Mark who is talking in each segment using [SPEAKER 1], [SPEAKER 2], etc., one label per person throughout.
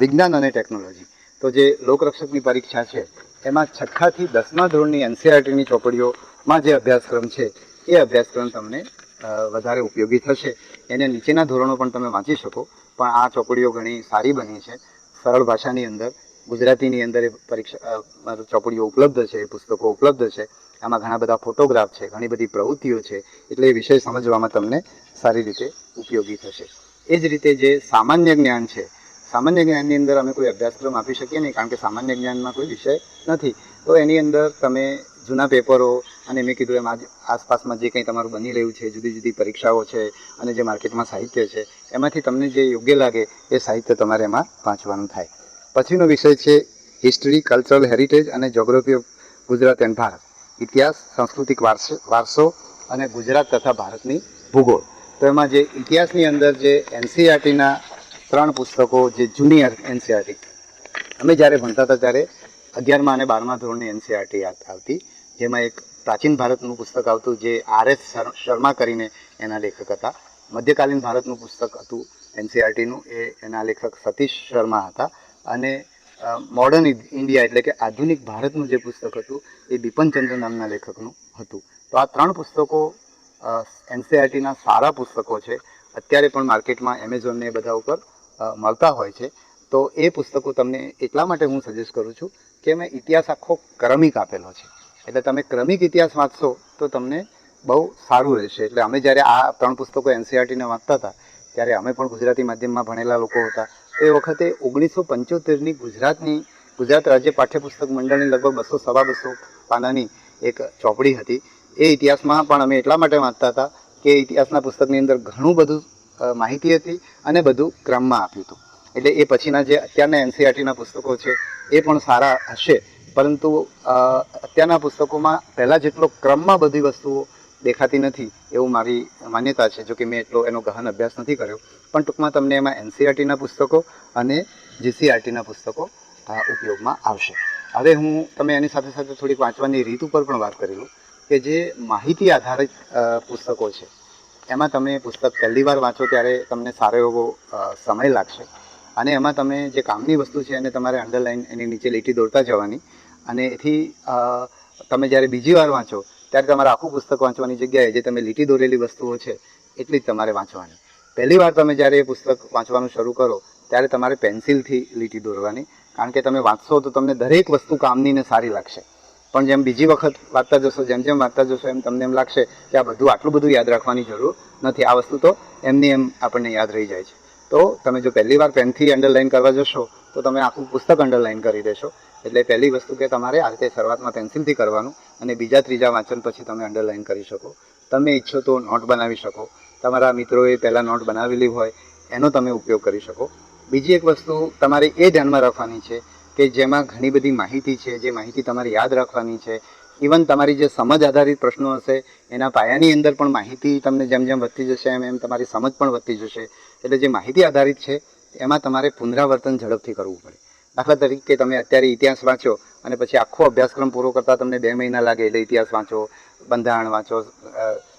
[SPEAKER 1] વિજ્ઞાન અને ટેકનોલોજી. તો જે લોકરક્ષકની પરીક્ષા છે, એમાં છઠ્ઠાથી દસમા ધોરણની એનસીઆરટીની ચોપડીઓમાં જે અભ્યાસક્રમ છે, એ અભ્યાસક્રમ તમને વધારે ઉપયોગી થશે. એને નીચેના ધોરણો પણ તમે વાંચી શકો, પણ આ ચોપડીઓ ઘણી સારી બની છે. સરળ ભાષાની અંદર, ગુજરાતીની અંદર એ પરીક્ષા ચોપડીઓ ઉપલબ્ધ છે, એ પુસ્તકો ઉપલબ્ધ છે. આમાં ઘણા બધા ફોટોગ્રાફ છે, ઘણી બધી પ્રવૃત્તિઓ છે, એટલે એ વિષય સમજવામાં તમને સારી રીતે ઉપયોગી થશે. એ જ રીતે જે સામાન્ય જ્ઞાન છે સામાન્ય જ્ઞાનની અંદર અમે કોઈ અભ્યાસક્રમ આપી શકીએ નહીં, કારણ કે સામાન્ય જ્ઞાનમાં કોઈ વિષય નથી. તો એની અંદર તમે જૂના પેપરો અને મેં કીધું એમ આજ આસપાસમાં જે કંઈ તમારું બની રહ્યું છે, જુદી જુદી પરીક્ષાઓ છે અને જે માર્કેટમાં સાહિત્ય છે, એમાંથી તમને જે યોગ્ય લાગે એ સાહિત્ય તમારે એમાં વાંચવાનું થાય. પછીનો વિષય છે હિસ્ટરી કલ્ચરલ હેરિટેજ અને geography of Gujarat and Bharat. ઇતિહાસ, સાંસ્કૃતિક વારસ, વારસો અને ગુજરાત તથા ભારતની ભૂગોળ. તો એમાં જે ઇતિહાસની અંદર જે એનસીઆરટીના ત્રણ પુસ્તકો જે જુનિયર એનસીઆરટી. અમે જ્યારે ભણતા હતા ત્યારે અગિયારમાં અને બારમા ધોરણની એનસીઆરટી આવતી, જેમાં એક પ્રાચીન ભારતનું પુસ્તક આવતું જે આર એસ શર્મા કરીને એના લેખક હતા. મધ્યકાલીન ભારતનું પુસ્તક હતું એનસીઆરટીનું, એ એના લેખક સતીશ શર્મા હતા. અને મોડર્ન ઇન્ડિયા એટલે કે આધુનિક ભારતનું જે પુસ્તક હતું, એ બિપનચંદ્ર નામના લેખકનું હતું. તો આ ત્રણ પુસ્તકો એનસીઆરટીના સારા પુસ્તકો છે. અત્યારે પણ માર્કેટમાં એમેઝોનને એ બધા ઉપર મળતા હોય છે. તો એ પુસ્તકો તમને એટલા માટે હું સજેસ્ટ કરું છું કે મેં ઇતિહાસ આખો ક્રમિક આપેલો છે. એટલે તમે ક્રમિક ઇતિહાસ વાંચશો તો તમને બહુ સારું રહેશે. એટલે અમે જ્યારે આ ત્રણ પુસ્તકો એનસીઆરટીને વાંચતા હતા, ત્યારે અમે પણ ગુજરાતી માધ્યમમાં ભણેલા લોકો હતા. એ વખતે ઓગણીસો પંચોતેરની ગુજરાતની, ગુજરાત રાજ્ય પાઠ્યપુસ્તક મંડળની લગભગ બસો, સવા બસો પાનાની એક ચોપડી હતી. એ ઇતિહાસમાં પણ અમે એટલા માટે વાંચતા હતા કે ઇતિહાસના પુસ્તકની અંદર ઘણું બધું માહિતી હતી અને બધું ક્રમમાં આપ્યું હતું. એટલે એ પછીના જે અત્યારના એનસીઆરટીના પુસ્તકો છે, એ પણ સારા હશે. પરંતુ અત્યારના પુસ્તકોમાં પહેલાં જેટલો ક્રમમાં બધી વસ્તુઓ દેખાતી નથી એવું મારી માન્યતા છે જો કે મેં એટલો એનો ગહન અભ્યાસ નથી કર્યો. પણ ટૂંકમાં તમને એમાં એનસીઆરટીના પુસ્તકો અને જીસીઆરટીના પુસ્તકો ઉપયોગમાં આવશે. હવે હું તમે એની સાથે સાથે થોડીક વાંચવાની રીત ઉપર પણ વાત કરી લઉં કે જે માહિતી આધારિત પુસ્તકો છે. એમાં તમે પુસ્તક પહેલી વાર વાંચો ત્યારે તમને સારો એવો સમય લાગશે. અને એમાં તમે જે કામની વસ્તુ છે એને તમારે અંડરલાઈન એની નીચે લીટી દોરતા જવાની. અને એથી તમે જ્યારે બીજી વાર વાંચો, ત્યારે તમારે આખું પુસ્તક વાંચવાની જગ્યાએ જે તમે લીટી દોરેલી વસ્તુઓ છે, એટલી જ તમારે વાંચવાની. પહેલી વાર તમે જ્યારે એ પુસ્તક વાંચવાનું શરૂ કરો, ત્યારે તમારે પેન્સિલથી લીટી દોરવાની. કારણ કે તમે વાંચશો તો તમને દરેક વસ્તુ કામની ને સારી લાગશે. પણ જેમ બીજી વખત વાંચતા જશો, જેમ જેમ વાંચતા જશો, એમ તમને એમ લાગશે કે આ બધું, આટલું બધું યાદ રાખવાની જરૂર નથી. આ વસ્તુ તો એમની એમ આપણને યાદ રહી જાય છે. તો તમે જો પહેલી વાર પેનથી અંડરલાઇન કરવા જશો, તો તમે આખું પુસ્તક અંડરલાઇન કરી દેશો. એટલે પહેલી વસ્તુ કે તમારે આ રીતે શરૂઆતમાં પેન્સિલથી કરવાનું અને બીજા, ત્રીજા વાંચન પછી તમે અંડરલાઇન કરી શકો. તમે ઈચ્છો તો નોટ બનાવી શકો. તમારા મિત્રોએ પહેલાં નોટ બનાવેલી હોય, એનો તમે ઉપયોગ કરી શકો. બીજી એક વસ્તુ તમારે એ ધ્યાનમાં રાખવાની છે કે જેમાં ઘણી બધી માહિતી છે, જે માહિતી તમારે યાદ રાખવાની છે. ઇવન તમારી જે સમજ આધારિત પ્રશ્નો હશે, એના પાયાની અંદર પણ માહિતી તમને જેમ જેમ વધતી જશે, એમ એમ તમારી સમજ પણ વધતી જશે. એટલે જે માહિતી આધારિત છે, એમાં તમારે પુનરાવર્તન ઝડપથી કરવું પડે. દાખલા તરીકે તમે અત્યારે ઇતિહાસ વાંચો અને પછી આખો અભ્યાસક્રમ પૂરો કરતાં તમને બે મહિના લાગે એટલે ઇતિહાસ વાંચો, બંધારણ વાંચો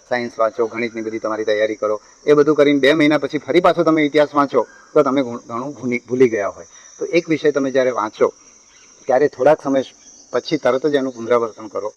[SPEAKER 1] સાયન્સ વાંચો, ગણિતની બધી તમારી તૈયારી કરો. એ બધું કરીને બે મહિના પછી ફરી પાછો તમે ઇતિહાસ વાંચો, તો તમે ઘણું ભૂલી ગયા હોય. તો એક વિષય તમે જ્યારે વાંચો, ત્યારે થોડાક સમય પછી તરત જ એનું પુનરાવર્તન કરો.